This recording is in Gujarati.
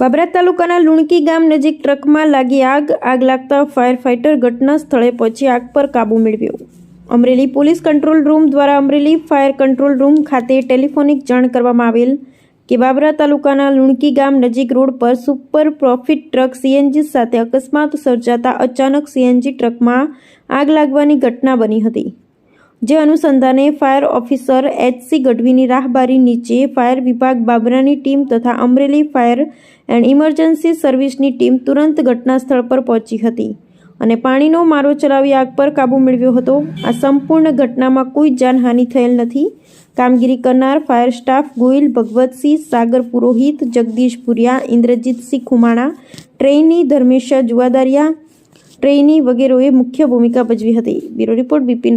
બાબરા તાલુકાના લુણકી ગામ નજીક ટ્રકમાં લાગી આગ. આગ લાગતા ફાયર ફાઇટર ઘટના સ્થળે પહોંચી આગ પર કાબૂ મેળવ્યો. અમરેલી પોલીસ કંટ્રોલ રૂમ દ્વારા અમરેલી ફાયર કંટ્રોલ રૂમ ખાતે ટેલિફોનિક જાણ કરવામાં આવેલ કે બાબરા તાલુકાના લુણકી ગામ નજીક રોડ પર સુપર પ્રોફિટ ટ્રક સીએનજી સાથે અકસ્માત સર્જાતા અચાનક સીએનજી ટ્રકમાં આગ લાગવાની ઘટના બની હતી. જે અનુસંધાને ફાયર ઓફિસર એચસી ગઢવીની રાહબારી નીચે ફાયર વિભાગ બાબરાની ટીમ તથા અમરેલી ફાયર એન્ડ ઇમરજન્સી સર્વિસની ટીમ તુરંત ઘટના સ્થળ પર પહોંચી હતી અને પાણીનો મારો ચલાવી આગ પર કાબૂ મેળવ્યો હતો. આ સંપૂર્ણ ઘટનામાં કોઈ જાનહાનિ થયેલ નથી. કામગીરી કરનાર fire staff Goyal Bhagvatsinh, Sagar Purohit, Jagdish Puriya Indrajitsinh Khumana trainee Dharmesh Juvadariya trainee વગેરેએ મુખ્ય ભૂમિકા ભજવી હતી. Bureau report Bipin